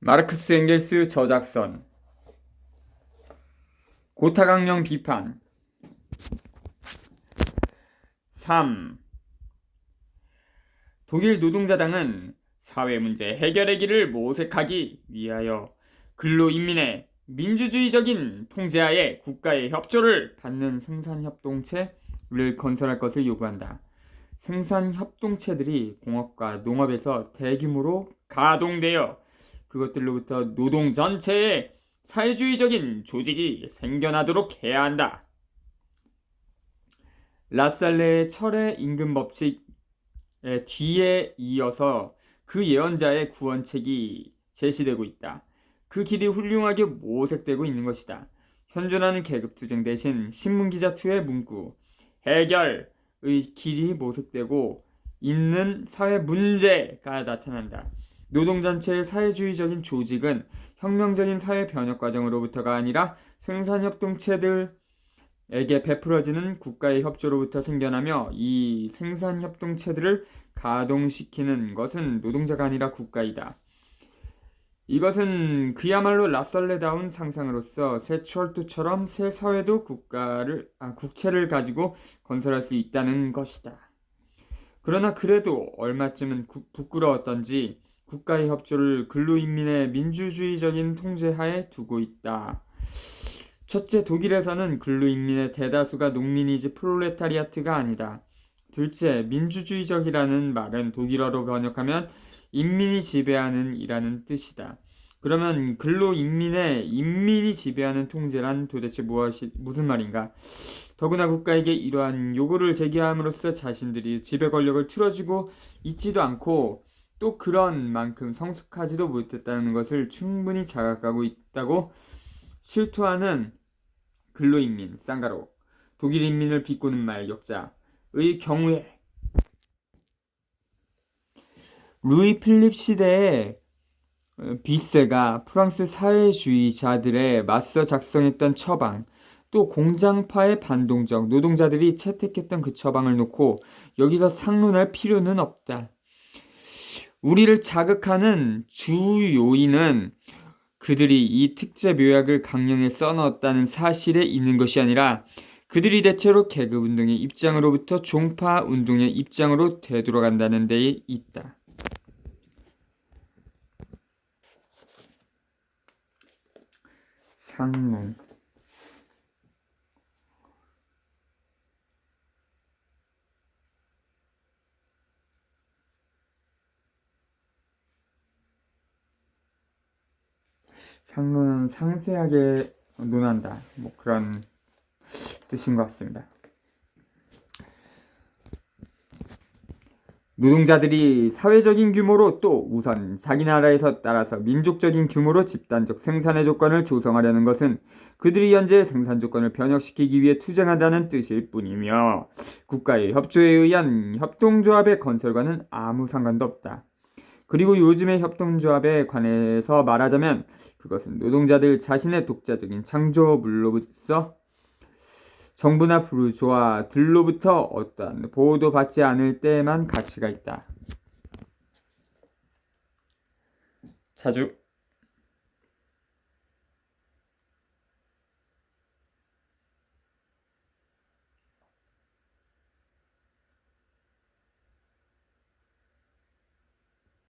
마르크스 엥겔스 저작선 고타강령 비판 3. 독일 노동자당은 사회 문제 해결의 길을 모색하기 위하여 근로인민의 민주주의적인 통제하에 국가의 협조를 받는 생산협동체를 건설할 것을 요구한다. 생산협동체들이 공업과 농업에서 대규모로 가동되어 그것들로부터 노동 전체의 사회주의적인 조직이 생겨나도록 해야 한다. 라살레의 철의 임금 법칙의 뒤에 이어서 그 예언자의 구원책이 제시되고 있다. 그 길이 훌륭하게 모색되고 있는 것이다. 현존하는 계급투쟁 대신 신문기자 2의 문구 해결의 길이 모색되고 있는 사회 문제가 나타난다. 노동전체의 사회주의적인 조직은 혁명적인 사회 변혁 과정으로부터가 아니라 생산협동체들에게 베풀어지는 국가의 협조로부터 생겨나며 이 생산협동체들을 가동시키는 것은 노동자가 아니라 국가이다. 이것은 그야말로 라설레다운 상상으로서 새 철도처럼 새 사회도 국가를 아, 국채를 가지고 건설할 수 있다는 것이다. 그러나 그래도 얼마쯤은 구, 부끄러웠던지 국가의 협조를 근로인민의 민주주의적인 통제하에 두고 있다. 첫째, 독일에서는 근로인민의 대다수가 농민이지 프롤레타리아트가 아니다. 둘째, 민주주의적이라는 말은 독일어로 번역하면 인민이 지배하는 이라는 뜻이다. 그러면 근로인민의 인민이 지배하는 통제란 도대체 무엇이 무슨 말인가? 더구나 국가에게 이러한 요구를 제기함으로써 자신들이 지배 권력을 틀어주고 있지도 않고 또 그런 만큼 성숙하지도 못했다는 것을 충분히 자각하고 있다고 실토하는 근로인민 쌍가로 독일 인민을 비꼬는 말 역자의 경우에 루이 필립 시대에 비세가 프랑스 사회주의자들에 맞서 작성했던 처방, 또 공장파의 반동적 노동자들이 채택했던 그 처방을 놓고 여기서 상론할 필요는 없다. 우리를 자극하는 주 요인은 그들이 이 특제 묘약을 강령에 써넣었다는 사실에 있는 것이 아니라 그들이 대체로 계급 운동의 입장으로부터 종파 운동의 입장으로 되돌아간다는 데에 있다. 상론 상론은 상세하게 논한다. 뭐 그런 뜻인 것 같습니다. 노동자들이 사회적인 규모로 또 우선 자기 나라에서 따라서 민족적인 규모로 집단적 생산의 조건을 조성하려는 것은 그들이 현재 생산 조건을 변혁시키기 위해 투쟁한다는 뜻일 뿐이며 국가의 협조에 의한 협동조합의 건설과는 아무 상관도 없다. 그리고 요즘의 협동조합에 관해서 말하자면 그것은 노동자들 자신의 독자적인 창조물로부터 정부나 부르주아들로부터 어떠한 보호도 받지 않을 때에만 가치가 있다. 자주